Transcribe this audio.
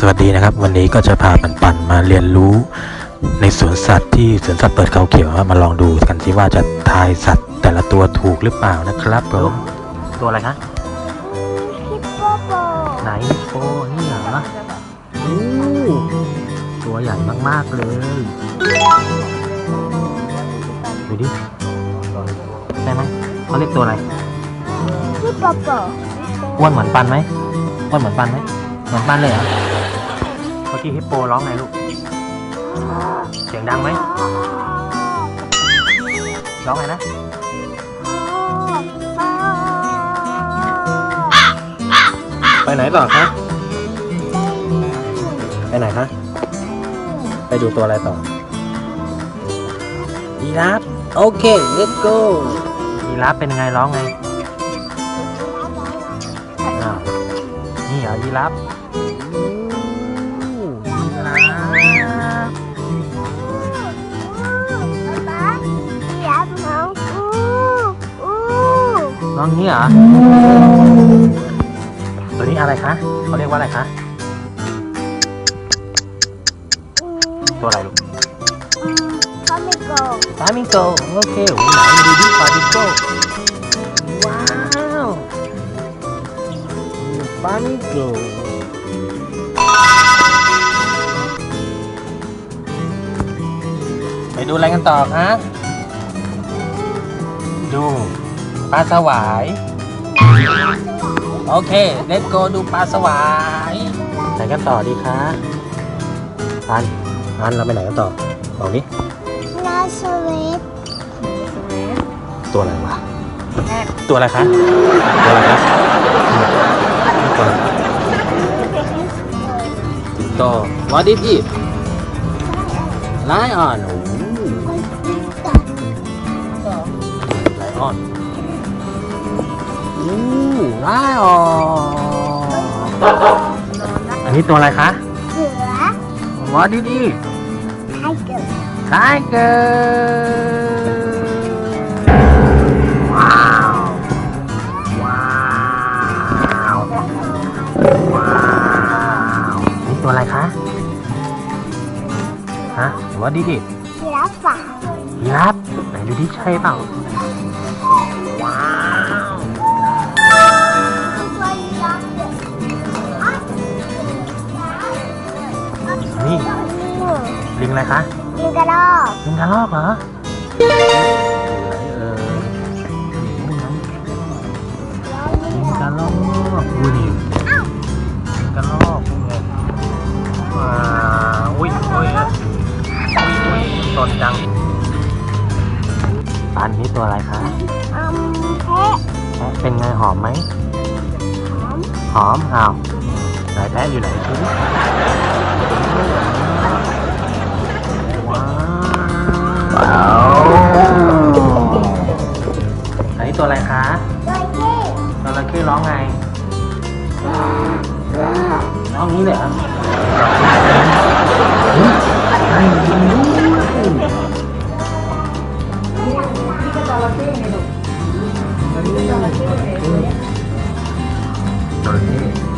สวัสดีนะครับ วันนี้ก็จะพาปันปันๆมาเรียนรู้ในสวนสัตว์ที่สวนสัตว์เปิดเขาเขียวครับมาลองดูกันสิว่าจะทายสัตว์แต่ละตัวถูกหรือเปล่านะครับผมตัวอะไรคะฮิปโปโปไหนโอ้นี่เหรอโอ้ตัวใหญ่มากๆเลยดูดิใช่ไหมเขาเรียกตัวอะไรฮิปโปโปอ้วนเหมือนปันไหมอ้วนเหมือนปันไหมเหมือนปันเลยเหรอ เมื่อกี้ฮิปโปร้องไงลูก เสียงดังไหมร้องไงนะไปไหนต่อคะไปไหนคะไปดูตัวอะไรต่อยีราฟโอเค let's go ยีราฟเป็นไงร้องไง นี่เหรอยีราฟ นี้เหรอตัวนี้อะไรคะเขาเรียกว่าอะไรคะตัวอะไรลูกเขาไม่โกงฟามิงโกโอเคโอ้ไหนมาดูดิฟามิงโกว้าวฟามิงโกไปดูอะไรกันต่อคะดู ปลาสวาย โอเค เลตโกดูปลาสวายไหนกันต่อดีคะอันอันเราไปไหนกันต่อบอกดินาสวิตตัวอะไรวะตัวอะไรคะตัวอะไรคะตัวอะไรสิงโต What is it Lion โอ้ไลออนอู้ ไลออนอันนี้ตัวอะไรคะเสือ What is it ไทเกิร์ Tiger ว้าวว้าวว้าวนี่ตัวอะไรคะฮะว่าดิดิยีราฟป่ายีราฟไหนดูดิใช่เปล่าว้าวตัว อะไรคะลิงกระรอกลิงกระรอกเหรอไหนเอ่ยลิงกระรอกดูดิลิงกระรอกเป็นไงว้าวอุ้ยอุ้ยอุ้ยอุ้ยสนจังปานนี้ตัวอะไรคะอืมแพะแพะเป็นไงหอมไหมหอมหอมอ้าวไหนแพะอยู่ไหนดูดิ คะจระเข้ร้องไง ร้องนี้เลยครับจระเข้